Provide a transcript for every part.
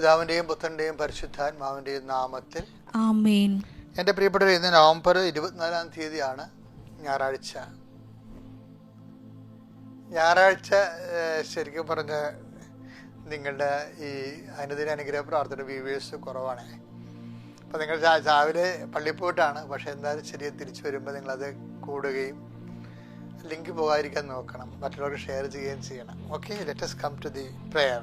പിതാവിന്റെയും പുത്രന്റെയും പരിശുദ്ധാത്മാവിന്റെയും നാമത്തിൽ എന്റെ പ്രിയപ്പെട്ടവർ ഇന്ന് നവംബർ ഇരുപത്തിനാലാം തീയതിയാണ് ഞായറാഴ്ച. ഞായറാഴ്ച ശരിക്കും പറഞ്ഞ നിങ്ങളുടെ ഈ അനുദിന അനുഗ്രഹ പ്രാർത്ഥന വ്യൂവേഴ്സ് കുറവാണ്. അപ്പം നിങ്ങൾ രാവിലെ പള്ളിയിൽ പോയിട്ടാണ് പക്ഷേ എന്തായാലും ശരി തിരിച്ചു വരുമ്പോൾ നിങ്ങളത് കൂടുകയും ലിങ്ക് പോകാതിരിക്കാൻ നോക്കണം മറ്റുള്ളവർ ഷെയർ ചെയ്യുകയും ചെയ്യണം. Okay let's come to the prayer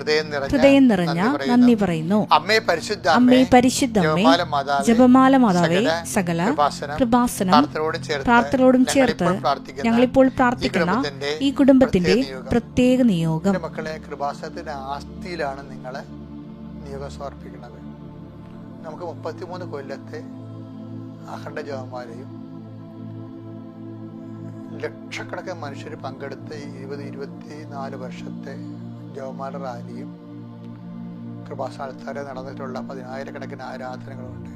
ഹൃദയം നിറഞ്ഞ നന്ദി പറയുന്നു. അമ്മേ പരിശുദ്ധ അമ്മേ അമ്മേ പരിശുദ്ധമ്മേ ജപമാല മാതാവേ, സകല കൃപാസനം, പ്രാർത്ഥനോടും പ്രാർത്ഥനയോടും ചേർത്ത് ഞങ്ങളിപ്പോൾ പ്രാർത്ഥിക്കുന്ന ഈ കുടുംബത്തിന്റെ പ്രത്യേക നിയോഗം. മക്കളെ കൃപാസനത്തിന്റെ ആസ്തിയിലാണ് നിങ്ങൾ നിയോഗം സമർപ്പിക്കുന്നത് നമുക്ക് മുപ്പത്തിമൂന്ന് കൊല്ലത്തെ അഖണ്ഡ ജപമാലയും ലക്ഷക്കണക്കിന് മനുഷ്യർ പങ്കെടുത്ത ഇരുപത് ഇരുപത്തി നാല് വർഷത്തെ ജപമാല റാലിയും കൃപാസ്ഥാനത്താരെ നടന്നിട്ടുള്ള പതിനായിരക്കണക്കിന് ആരാധനകളുണ്ട്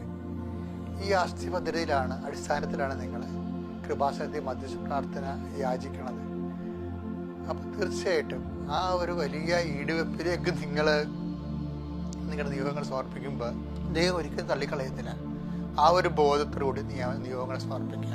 ഈ ആസ്തി പദ്ധതിയിലാണ് അടിസ്ഥാനത്തിലാണ് നിങ്ങൾ കൃപാസനത്തെ മധ്യസ്ഥ പ്രാർത്ഥന യാചിക്കുന്നത് അപ്പം തീർച്ചയായിട്ടും ആ ഒരു വലിയ ഈടുവെപ്പിലേക്ക് നിങ്ങൾ നിങ്ങളുടെ നിയോഗങ്ങൾ സമർപ്പിക്കുമ്പോൾ ദൈവം ഒരിക്കലും തള്ളിക്കളയുന്നില്ല ആ ഒരു ബോധത്തോടുകൂടി നിയ- നിയോഗങ്ങൾ സമർപ്പിക്കുക.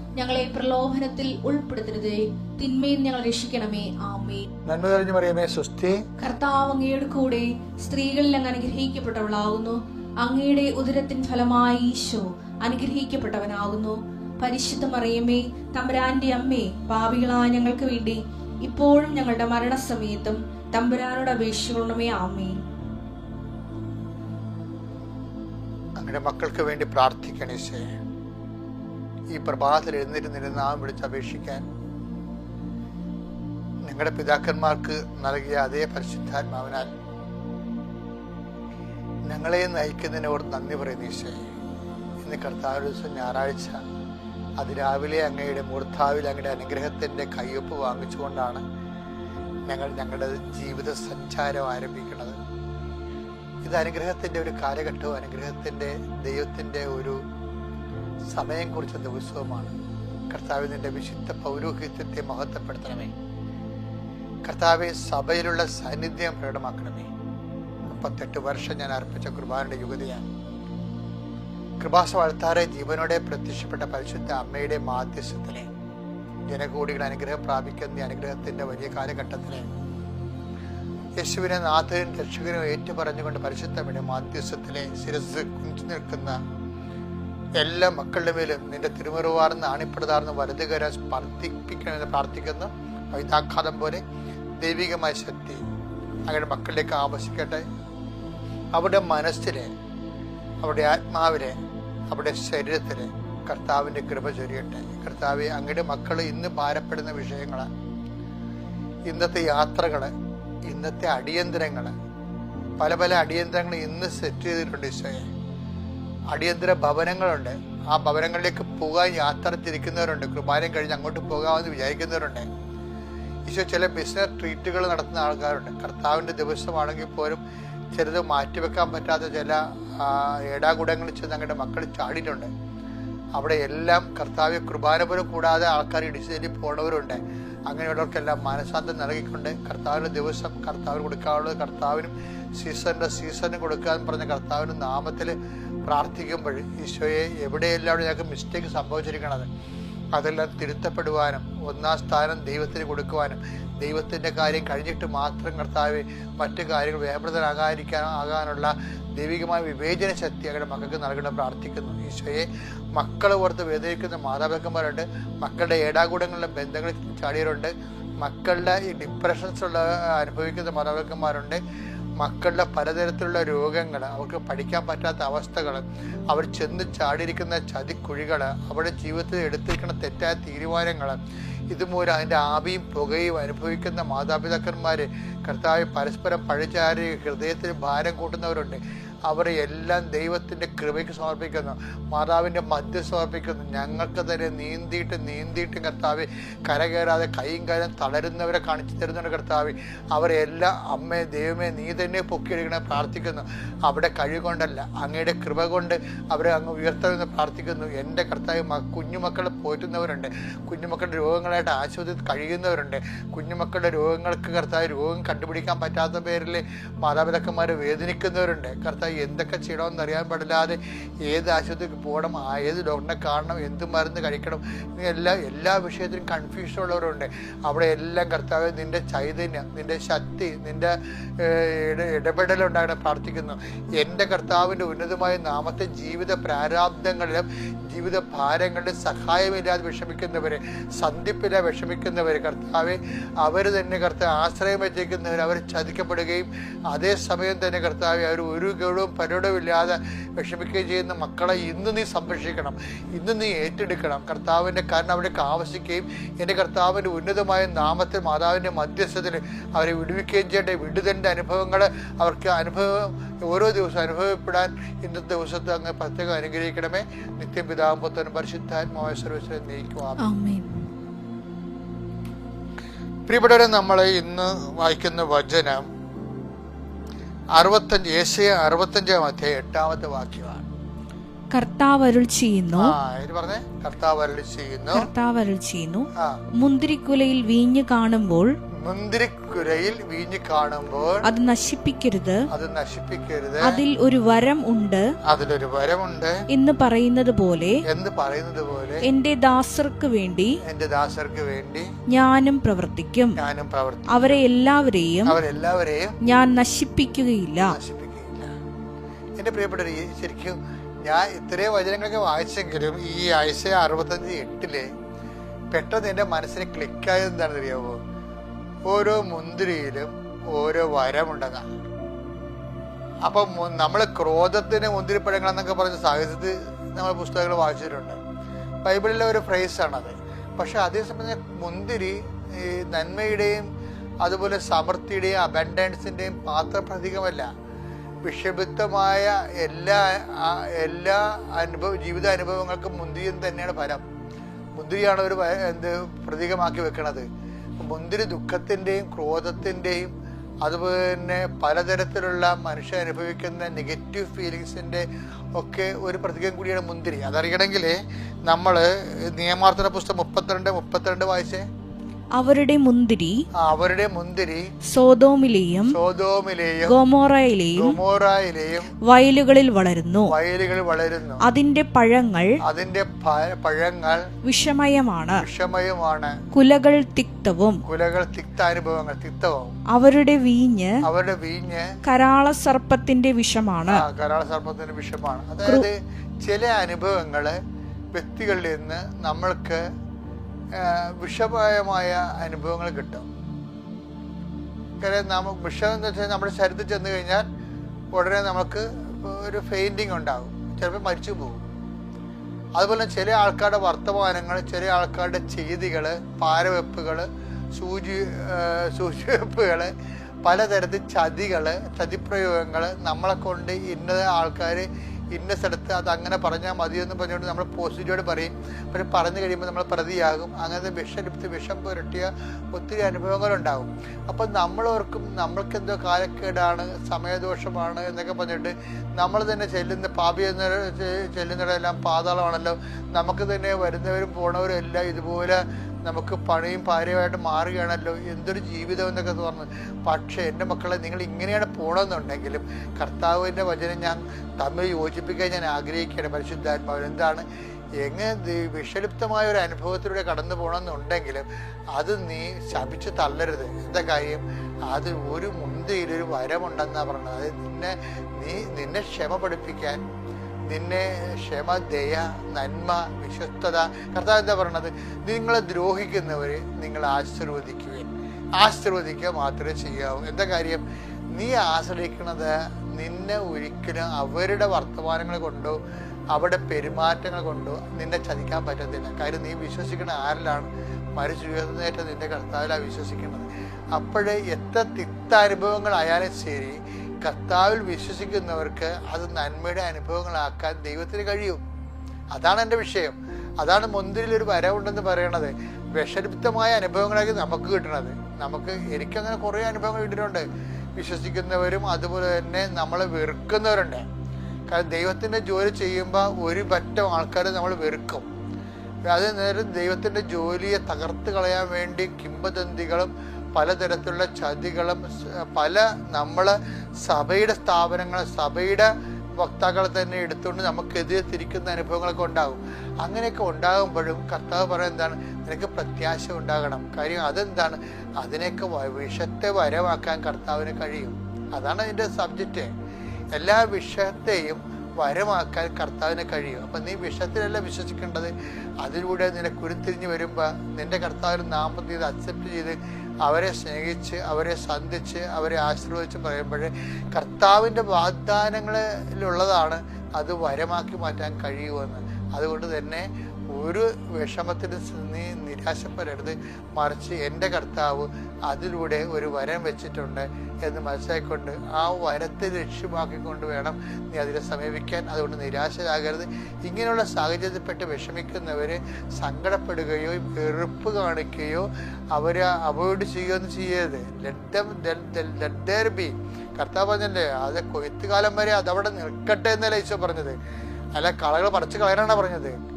ഞങ്ങളെ പ്രലോഭനത്തിൽ ഉൾപ്പെടുത്തരുതേ. തിന്മയിൽ ഞങ്ങൾ രക്ഷിക്കണമേ. ആമേ നന്മ തെളിഞ്ഞു മറിയമേ സുസ്ഥി കർത്താവ് അങ്ങയുടെ കൂടെ സ്ത്രീകളിൽ അങ്ങ് അനുഗ്രഹിക്കപ്പെട്ടവളാകുന്നു അങ്ങയുടെ ഉദരത്തിൻ ഫലമായി ഈശോ അനുഗ്രഹിക്കപ്പെട്ടവനാകുന്നു. പരിശുദ്ധ മറിയമേ തമ്പുരാന്റെ അമ്മേ പാപികളായ ഞങ്ങൾക്ക് വേണ്ടി ഇപ്പോഴും ഞങ്ങളുടെ മരണസമയത്തും തമ്പുരാനോട് അപേക്ഷിക്കണമേ. ആമേ അങ്ങനെ മക്കൾക്ക് വേണ്ടി പ്രാർത്ഥിക്കണേശേ ഈ പ്രഭാതത്തിൽ എഴുന്നേറ്റ് നാം വിളിച്ച് അപേക്ഷിക്കാൻ നിങ്ങളുടെ പിതാക്കന്മാർക്ക് നൽകിയ അതേ പരിശുദ്ധാത്മാവിനാൽ ഞങ്ങളെ നയിക്കുന്നതിനോട് നന്ദി പറയുന്നു ഈശേ. ഇന്ന് കർത്താവ് ദിവസം ഞായറാഴ്ച അതിരാവിലെ അങ്ങയുടെ മൂർത്താവിൽ അങ്ങയുടെ അനുഗ്രഹത്തിന്റെ കയ്യൊപ്പ് വാങ്ങിച്ചുകൊണ്ടാണ് ഞങ്ങൾ ഞങ്ങളുടെ ജീവിത സഞ്ചാരം ആരംഭിക്കുന്നത്. ഇത് അനുഗ്രഹത്തിന്റെ ഒരു കാലഘട്ടവും അനുഗ്രഹത്തിന്റെ ദൈവത്തിന്റെ ഒരു സമയം കുറിച്ച ദിവസവുമാണ്. കർത്താവ് നിന്റെ വിശുദ്ധ പൗരോഹിത്യത്തെ മഹത്വപ്പെടുത്തണമേ. കർത്താവെ സഭയിലുള്ള സാന്നിധ്യം പ്രകടമാക്കണമേ. മുപ്പത്തെട്ട് വർഷം ഞാൻ അർപ്പിച്ച കുർബാനയുടെ യുഗതിയാണ്. കൃപാസ വളർത്താറെ ജീവനോടെ പ്രത്യക്ഷപ്പെട്ട പരിശുദ്ധ അമ്മയുടെ മാധ്യസ്ഥത്തിലെ ജനകോടികൾ അനുഗ്രഹം പ്രാപിക്കുന്ന അനുഗ്രഹത്തിന്റെ വലിയ കാലഘട്ടത്തിലെ യേശുവിനെ നാഥനും രക്ഷകനും ഏറ്റുപറഞ്ഞുകൊണ്ട് പരിശുദ്ധമിടെ മാധ്യസ്ഥത്തിലെ ശിരസ് കുഞ്ചു നിൽക്കുന്ന എല്ലാ മക്കളുടെ മേലും നിന്റെ തിരുമുറുവാർന്ന് ആണിപ്പെടുതാർന്ന് വലതുകര സ്പർദ്ധിപ്പിക്കണമെന്ന് പ്രാർത്ഥിക്കുന്നു. വൈതാഘാതം പോലെ ദൈവികമായ ശക്തി അവരുടെ മക്കളിലേക്ക് ആവശ്യിക്കട്ടെ. അവരുടെ മനസ്സിനെ അവരുടെ ആത്മാവിനെ അവരുടെ ശരീരത്തിലെ കർത്താവിന്റെ കൃപ ചൊരിയട്ടെ. കർത്താവ് അങ്ങയുടെ മക്കൾ ഇന്ന് ഭാരപ്പെടുന്ന വിഷയങ്ങൾ ഇന്നത്തെ യാത്രകൾ ഇന്നത്തെ അടിയന്തരങ്ങൾ പല പല അടിയന്തരങ്ങൾ ഇന്ന് സെറ്റ് ചെയ്തിട്ടുണ്ട് ഈശോയെ. അടിയന്തര ഭവനങ്ങളുണ്ട്. ആ ഭവനങ്ങളിലേക്ക് പോകാൻ യാത്ര തിരിക്കുന്നവരുണ്ട് കുർബാനയും കഴിഞ്ഞ് അങ്ങോട്ട് പോകാമെന്ന് വിചാരിക്കുന്നവരുണ്ട്. ഈശോ ചില ബിസിനസ് ട്രീറ്റുകൾ നടത്തുന്ന ആൾക്കാരുണ്ട്. കർത്താവിന്റെ ദിവസമാണെങ്കിൽ പോലും ചിലത് മാറ്റിവെക്കാൻ പറ്റാത്ത ചില ഏടാകൂടങ്ങളിൽ ചെന്ന് അങ്ങയുടെ മക്കൾ ചാടിയിട്ടുണ്ട്. അവിടെ എല്ലാം കർത്താവ് കുർബാന പോലും കൂടാതെ ആൾക്കാർ ഇടിച്ചേരി പോണവരുണ്ട്. അങ്ങനെയുള്ളവർക്കെല്ലാം മനസാന്തം നൽകിക്കൊണ്ട് കർത്താവിന്റെ ദിവസം കർത്താവിന് കൊടുക്കാനുള്ളത് കർത്താവിനും സീസണിന്റെ സീസണിന് കൊടുക്കാൻ പറഞ്ഞ കർത്താവിന്റെ നാമത്തിൽ പ്രാർത്ഥിക്കുമ്പോൾ ഈശോയെ എവിടെയെല്ലാം ഞങ്ങൾക്ക് മിസ്റ്റേക്ക് സംഭവിച്ചിരിക്കണത്. അതെല്ലാം തിരുത്തപ്പെടുവാനും ഒന്നാം സ്ഥാനം ദൈവത്തിന് കൊടുക്കുവാനും ദൈവത്തിന്റെ കാര്യം കഴിഞ്ഞിട്ട് മാത്രം കർത്താവ് മറ്റു കാര്യങ്ങൾ വ്യാപൃതരാകാതിരിക്കാൻ ആകാനുള്ള ദൈവികമായ വിവേചന ശക്തി അവരുടെ മക്കൾക്ക് നൽകണം പ്രാർത്ഥിക്കുന്നു. ഈശോയെ മക്കൾ ഓർത്ത് വേദനിക്കുന്ന മാതാപിതാക്കന്മാരുണ്ട്. മക്കളുടെ ഏടാകൂടങ്ങളിലെ ബന്ധങ്ങളിൽ ചാടിയവരുണ്ട്. മക്കളുടെ ഈ ഡിപ്രഷൻസ് ഉള്ള അനുഭവിക്കുന്ന മാതാപിതാക്കന്മാരുണ്ട്. മക്കളുടെ പലതരത്തിലുള്ള രോഗങ്ങൾ അവർക്ക് പഠിക്കാൻ പറ്റാത്ത അവസ്ഥകൾ അവർ ചെന്ന് ചാടിയിരിക്കുന്ന ചതിക്കുഴികൾ അവരുടെ ജീവിതത്തിൽ എടുത്തിരിക്കുന്ന തെറ്റായ തീരുമാനങ്ങൾ ഇതുമൂലം അതിന്റെ ആവിയും പുകയും അനുഭവിക്കുന്ന മാതാപിതാക്കന്മാർ കർത്താവ് പരസ്പരം പഴിചാരി ഹൃദയത്തിൽ ഭാരം കൂട്ടുന്നവരുണ്ട്. അവരെ എല്ലാം ദൈവത്തിന്റെ കൃപയ്ക്ക് സമർപ്പിക്കുന്നു. മാതാവിന്റെ മധ്യ സമർപ്പിക്കുന്നു. ഞങ്ങൾക്ക് തന്നെ നീന്തിയിട്ട് നീന്തിയിട്ട് കർത്താവ് കരകയറാതെ കൈയും കാലം തളരുന്നവരെ കാണിച്ചു തരുന്നുണ്ട് കർത്താവ്. അവരെ എല്ലാം അമ്മേ ദൈവമേ നീ തന്നെ പൊക്കിയെടുക്കണേ പ്രാർത്ഥിക്കുന്നു. അവിടെ കഴിവുകൊണ്ടല്ല അങ്ങയുടെ കൃപ കൊണ്ട് അവരെ അങ്ങ് ഉയർത്തണമെന്ന് പ്രാർത്ഥിക്കുന്നു. എന്റെ കർത്താവ് കുഞ്ഞുമക്കളെ പോറ്റുന്നവരുണ്ട്. കുഞ്ഞുമക്കളുടെ രോഗങ്ങളായിട്ട് ആശുപത്രിയിൽ കഴിയുന്നവരുണ്ട്. കുഞ്ഞുമക്കളുടെ രോഗങ്ങൾക്ക് കർത്താവ് രോഗം കണ്ടുപിടിക്കാൻ പറ്റാത്ത പേരിൽ മാതാപിതാക്കന്മാർ വേദനിക്കുന്നവരുണ്ട്. കർത്താവ് എന്തൊക്കെ ചെയ്യണമെന്ന് അറിയാൻ പാടില്ലാതെ ഏത് ആശുപത്രിക്ക് പോകണം ഏത് ഡോക്ടറിനെ കാണണം എന്ത് മരുന്ന് കഴിക്കണം എല്ലാ എല്ലാ വിഷയത്തിലും കൺഫ്യൂഷൻ ഉള്ളവരുണ്ട്. അവിടെ എല്ലാം കർത്താവ് നിന്റെ ചൈതന്യം നിന്റെ ശക്തി ഇട- ഇടപെടലുണ്ടാകണം പ്രാർത്ഥിക്കുന്നു. എന്റെ കർത്താവിന്റെ ഉന്നതമായ നാമത്തെ ജീവിത പ്രാരാബ്ദങ്ങളിലും ജീവിത ഭാരങ്ങളുടെ സഹായമില്ലാതെ വിഷമിക്കുന്നവരെ സന്ധിപ്പില്ല വിഷമിക്കുന്നവർ കർത്താവെ അവർ തന്നെ കർത്താവ് ആശ്രയം വെച്ചേക്കുന്നവർ അവർ ചതിക്കപ്പെടുകയും അതേസമയം തന്നെ കർത്താവെ അവർ ഒരു ഗൗരവവും പരോടവും ഇല്ലാതെ വിഷമിക്കുകയും ചെയ്യുന്ന മക്കളെ ഇന്ന് നീ സംരക്ഷിക്കണം. ഇന്ന് നീ ഏറ്റെടുക്കണം. കർത്താവിന്റെ കാരണം അവിടേക്ക് ആവശ്യിക്കുകയും എന്റെ കർത്താവിന്റെ ഉന്നതമായ നാമത്തിൽ മാതാവിന്റെ മധ്യസ്ഥത്തിൽ അവരെ വിടുവിക്കുകയും ചെയ്യേണ്ട വിടുതന്റെ അനുഭവങ്ങൾ അവർക്ക് അനുഭവം ഓരോ ദിവസവും അനുഭവപ്പെടാൻ ഇന്നത്തെ ദിവസത്തെ അങ്ങ് പ്രത്യേകം അനുഗ്രഹിക്കണമേ. നിത്യം പിതാവും പുത്രനും പരിശുദ്ധാത്മാവായ സർവീസിനെ നയിക്കുവാൻ പ്രിയപ്പെട്ടവരെ നമ്മൾ ഇന്ന് വായിക്കുന്ന വചനം അറുപത്തഞ്ച് ഏഷ്യ അറുപത്തഞ്ചാം അധ്യായം എട്ടാമത്തെ വാക്യമാണ്. കർത്താവ് അരുൾ ചെയ്യുന്നു. കർത്താവ് അരുളി ചെയ്യുന്നു. കർത്താവ് അരുൾ ചെയ്യുന്നു. മുന്തിരിക്കുലയിൽ വീഞ്ഞ് കാണുമ്പോൾ മുന്തിരിക്കുരയിൽ വീഞ്ഞു കാണുമ്പോൾ അത് നശിപ്പിക്കരുത്. അത് നശിപ്പിക്കരുത്. അതിൽ ഒരു വരം ഉണ്ട്. അതിലൊരു വരമുണ്ട്. എന്ന് പറയുന്നത് പോലെ എന്ന് പറയുന്നത് പോലെ എന്റെ ദാസർക്ക് വേണ്ടി എന്റെ ദാസർക്ക് വേണ്ടി ഞാനും പ്രവർത്തിക്കും. ഞാനും പ്രവർത്തിക്കും. അവരെ എല്ലാവരെയും അവരെല്ലാവരെയും ഞാൻ നശിപ്പിക്കുകയില്ല. നശിപ്പിക്കുകയില്ല. എന്റെ പ്രിയപ്പെട്ട ശരിക്കും ഞാൻ ഇത്രയും വചനങ്ങളൊക്കെ വായിച്ചെങ്കിലും ഈ ആഴ്ച അറുപത്തഞ്ച് എട്ടിൽ പെട്ടെന്ന് എന്റെ മനസ്സിന് ക്ലിക്കായത് എന്താണെന്ന് അറിയാമോ ഓരോ മുന്തിരിയിലും ഓരോ വരമുണ്ടെന്നാണ് അപ്പം നമ്മൾ ക്രോധത്തിന് മുന്തിരിപ്പഴങ്ങളെന്നൊക്കെ പറഞ്ഞ സാഹിത്യത്തിൽ നമ്മൾ പുസ്തകങ്ങൾ വായിച്ചിട്ടുണ്ട്. ബൈബിളിലെ ഒരു ഫ്രേസ് ഫ്രേസാണത്. പക്ഷെ അതേസമയം മുന്തിരി ഈ നന്മയുടെയും അതുപോലെ സമൃദ്ധിയുടെയും അബൻഡൻസിന്റെയും പാത്രപ്രതീകമല്ല. വിഷഭിത്തമായ എല്ലാ എല്ലാ അനുഭവ ജീവിത അനുഭവങ്ങൾക്കും മുന്തിരി തന്നെയാണ് ഫലം. മുന്തിരിയാണ് ഒരു എന്ത് പ്രതീകമാക്കി വെക്കണത്. മുന്തിരി ദുഃഖത്തിന്റെയും ക്രോധത്തിന്റെയും അതുപോലെ തന്നെ പലതരത്തിലുള്ള മനുഷ്യൻ അനുഭവിക്കുന്ന നെഗറ്റീവ് ഫീലിങ്സിന്റെ ഒക്കെ ഒരു പ്രതീകം കൂടിയാണ് മുന്തിരി. അതറിയണമെങ്കിൽ നമ്മൾ നിയമാർത്ഥന പുസ്തകം മുപ്പത്തിരണ്ട് മുപ്പത്തിരണ്ട് വായിച്ചേ. അവരുടെ മുന്തിരി അവരുടെ മുന്തിരി സോതോമിലെയും സോതോമിലെയും ഗോമോറയിലെയും ഗോമോറയിലെയും വയലുകളിൽ വളരുന്നു. വയലുകൾ വളരുന്നു. അതിന്റെ പഴങ്ങൾ അതിന്റെ പഴങ്ങൾ വിഷമയമാണ്. വിഷമയമാണ്. കുലകൾ തിക്തവും കുലകൾ തിക്താനുഭവങ്ങൾ തിക്തവും. അവരുടെ വീഞ്ഞ് അവരുടെ വീഞ്ഞ് കരാള സർപ്പത്തിന്റെ വിഷമാണ്. കരാള സർപ്പത്തിന്റെ വിഷമാണ്. അതായത് ചില അനുഭവങ്ങൾ വ്യക്തികളിൽ നിന്ന് നമ്മൾക്ക് വിഷമയമായ അനുഭവങ്ങൾ കിട്ടും. കാര്യം നമുക്ക് വിഷം എന്ന് വെച്ചാൽ നമ്മുടെ ശരീരത്തിൽ ചെന്ന് കഴിഞ്ഞാൽ ഉടനെ നമുക്ക് ഒരു ഫെയിന്റിങ് ഉണ്ടാകും. ചിലപ്പോൾ മരിച്ചു പോകും. അതുപോലെ ചില ആൾക്കാരുടെ വർത്തമാനങ്ങൾ ചില ആൾക്കാരുടെ ചെയ്തികൾ പാരവെപ്പുകൾ സൂചി സൂചിവെപ്പുകൾ പലതരത്തിൽ ചതികൾ ചതിപ്രയോഗങ്ങൾ നമ്മളെ കൊണ്ട് ഇന്ന ആൾക്കാർ ഇന്ന സ്ഥലത്ത് അത് അങ്ങനെ പറഞ്ഞാൽ മതി എന്ന് പറഞ്ഞുകൊണ്ട് നമ്മൾ പോസിറ്റീവോട് പറയും. പക്ഷെ പറഞ്ഞു കഴിയുമ്പോൾ നമ്മൾ പ്രതിയാകും. അങ്ങനത്തെ വിഷലിപ്തി വിഷം പുരട്ടിയ ഒത്തിരി അനുഭവങ്ങളുണ്ടാകും അപ്പം നമ്മളോർക്കും നമ്മൾക്ക് എന്തോ കാലക്കേടാണ് സമയദോഷമാണ് എന്നൊക്കെ പറഞ്ഞിട്ട് നമ്മൾ തന്നെ ചെല്ലുന്ന പാപി എന്ന ചെല്ലുന്നിടമെല്ലാം പാതാളമാണല്ലോ. നമുക്ക് തന്നെ വരുന്നവരും പോണവരും എല്ലാം ഇതുപോലെ നമുക്ക് പണിയും പാരയുമായിട്ട് മാറുകയാണല്ലോ എന്തൊരു ജീവിതം എന്നൊക്കെ തോന്നുന്നത് പക്ഷേ എന്റെ മക്കളെ നിങ്ങൾ ഇങ്ങനെയാണ് പോകണമെന്നുണ്ടെങ്കിലും കർത്താവിന്റെ വചനം ഞാൻ തമ്മിൽ യോജിപ്പിക്കാൻ ഞാൻ ആഗ്രഹിക്കുകയാണ്. പരിശുദ്ധാത്മാവിൽ എന്താണ്? എങ്ങനെ വിഷലിപ്തമായ ഒരു അനുഭവത്തിലൂടെ കടന്നു പോകണമെന്നുണ്ടെങ്കിലും അത് നീ ശപിച്ച് തള്ളരുത്. എന്താ കാര്യം? അത് ഒരു മുന്തിയിലൊരു വരമുണ്ടെന്നാണ് പറഞ്ഞത്. അത് നിന്നെ നീ നിന്നെ ക്ഷമ പഠിപ്പിക്കാൻ നിന്നെ ക്ഷമ ദയ നന്മ വിശ്വസ്തത കർത്താവ് എന്താ പറയണത്? നിങ്ങളെ ദ്രോഹിക്കുന്നവരെ നിങ്ങൾ ആശീർവദിക്കുകയും ആശീർവദിക്കുക മാത്രമേ ചെയ്യാവൂ. എന്താ കാര്യം? നീ ആശ്രയിക്കുന്നത് നിന്നെ ഒരിക്കലും അവരുടെ വർത്തമാനങ്ങൾ കൊണ്ടോ അവരുടെ പെരുമാറ്റങ്ങൾ കൊണ്ടോ നിന്നെ ചതിക്കാൻ പറ്റത്തില്ല. കാര്യം നീ വിശ്വസിക്കുന്ന ആരിലാണ് മരിച്ചു ഉയർന്നേറ്റ നിന്റെ കർത്താവിലാണ് വിശ്വസിക്കുന്നത്. അപ്പോഴേ എത്ര തിക്താനുഭവങ്ങളായാലും ശരി കർത്താവിൽ വിശ്വസിക്കുന്നവർക്ക് അത് നന്മയുടെ അനുഭവങ്ങളാക്കാൻ ദൈവത്തിന് കഴിയും. അതാണ് എന്റെ വിഷയം. അതാണ് മുന്തിരിൽ ഒരു വരവുണ്ടെന്ന് പറയണത്. വിഷലിപ്തമായ അനുഭവങ്ങളായിരിക്കും നമുക്ക് കിട്ടണത്. നമുക്ക് എനിക്കങ്ങനെ കുറേ അനുഭവങ്ങൾ കിട്ടിയിട്ടുണ്ട്. വിശ്വസിക്കുന്നവരും അതുപോലെ തന്നെ നമ്മളെ വെറുക്കുന്നവരുണ്ട്. കാരണം ദൈവത്തിന്റെ ജോലി ചെയ്യുമ്പോൾ ഒരു പറ്റം ആൾക്കാർ നമ്മൾ വെറുക്കും. അത് നേരം ദൈവത്തിന്റെ ജോലിയെ തകർത്ത് കളയാൻ വേണ്ടി കിംബദന്തികളും പലതരത്തിലുള്ള ചതികളും പല നമ്മൾ സഭയുടെ സ്ഥാപനങ്ങൾ സഭയുടെ വക്താക്കളെ തന്നെ എടുത്തുകൊണ്ട് നമുക്കെതിരെ തിരിക്കുന്ന അനുഭവങ്ങളൊക്കെ ഉണ്ടാകും. അങ്ങനെയൊക്കെ ഉണ്ടാകുമ്പോഴും കർത്താവ് പറയുന്നത് എന്താണ്? നിനക്ക് പ്രത്യാശ ഉണ്ടാകണം. കാര്യം അതെന്താണ്? അതിനെയൊക്കെ വിഷത്തെ വരവാക്കാൻ കർത്താവിന് കഴിയും. അതാണ് അതിന്റെ സബ്ജക്റ്റ് എല്ലാ വിഷയത്തെയും വരമാക്കാൻ കർത്താവിനെ കഴിയും. അപ്പം നീ വിഷത്തിലല്ല വിശ്വസിക്കേണ്ടത്. അതിലൂടെ നിനക്ക് ഉരുത്തിരിഞ്ഞ് വരുമ്പോൾ നിന്റെ കർത്താവിന് നാമം ചെയ്ത് അക്സെപ്റ്റ് ചെയ്ത് അവരെ സ്നേഹിച്ച് അവരെ സന്ധിച്ച് അവരെ ആശീർവദിച്ച് പറയുമ്പോൾ കർത്താവിന്റെ വാഗ്ദാനങ്ങളിലുള്ളതാണ് അത് വരമാക്കി മാറ്റാൻ കഴിയുമെന്ന് അതുകൊണ്ട് തന്നെ ഒരു വിഷമത്തിൽ നീ നിരാശപ്പെടരുത്. മറിച്ച് എന്റെ കർത്താവ് അതിലൂടെ ഒരു വരം വെച്ചിട്ടുണ്ട് എന്ന് മനസ്സിലാക്കിക്കൊണ്ട് ആ വരത്തെ ലക്ഷ്യമാക്കിക്കൊണ്ട് വേണം നീ അതിനെ സമീപിക്കാൻ. അതുകൊണ്ട് നിരാശരാകരുത്. ഇങ്ങനെയുള്ള സാഹചര്യത്തിൽപ്പെട്ട് വിഷമിക്കുന്നവർ സങ്കടപ്പെടുകയോ വെറുപ്പ് കാണിക്കുകയോ അവരെ അവോയ്ഡ് ചെയ്യുകയൊന്നും ചെയ്യരുത്. ലെറ്റ് ബി കർത്താവ് പറഞ്ഞല്ലേ അത് കൊയ്ത്ത് കാലം വരെ അതവിടെ നിൽക്കട്ടെ എന്നല്ല ഈശോ പറഞ്ഞത്. അല്ല കളകൾ പറിച്ച് കളയാനാണ് പറഞ്ഞത്.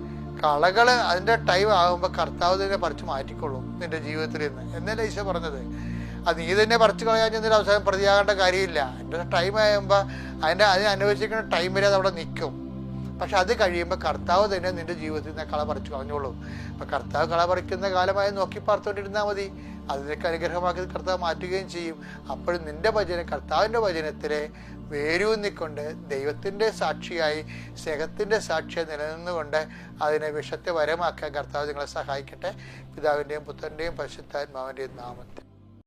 കളകൾ അതിന്റെ ടൈം ആകുമ്പോൾ കർത്താവ് തന്നെ പറിച്ച് മാറ്റിക്കൊള്ളും നിന്റെ ജീവിതത്തിൽ നിന്ന്. എന്നല്ലേ ഈശോ പറഞ്ഞത്? അത് നീ തന്നെ പറിച്ചു കളയാൻ ചെന്നൊരു അവസാനം പ്രതിയാകേണ്ട കാര്യമില്ല. എന്റെ ടൈം ആകുമ്പോൾ അതിന്റെ അതിനെ അനുഭവിച്ചിരിക്കുന്ന ടൈം വരെ അത് അവിടെ നിൽക്കും. പക്ഷെ അത് കഴിയുമ്പോൾ കർത്താവ് തന്നെ നിന്റെ ജീവിതത്തിൽ നിന്ന് കള പറിച്ചു കളഞ്ഞോളൂ. അപ്പം കർത്താവ് കള പറിക്കുന്ന കാലമായി നോക്കി പാർത്തോണ്ടിരുന്നാൽ മതി. അതിനൊക്കെ അനുഗ്രഹമാക്കി കർത്താവ് മാറ്റുകയും ചെയ്യും. അപ്പോഴും നിന്റെ ഭജന കർത്താവിന്റെ ഭജനത്തിലെ വേരൂന്നിക്കൊണ്ട് ദൈവത്തിന്റെ സാക്ഷിയായി സ്നേഹത്തിന്റെ സാക്ഷിയായി നിലനിന്നുകൊണ്ട് അതിനെ വിഷത്തെ വരമാക്കാൻ കർത്താവ് നിങ്ങളെ സഹായിക്കട്ടെ. പിതാവിന്റെയും പുത്രന്റെയും പരിശുദ്ധാത്മാവിന്റെയും നാമത്തിൽ.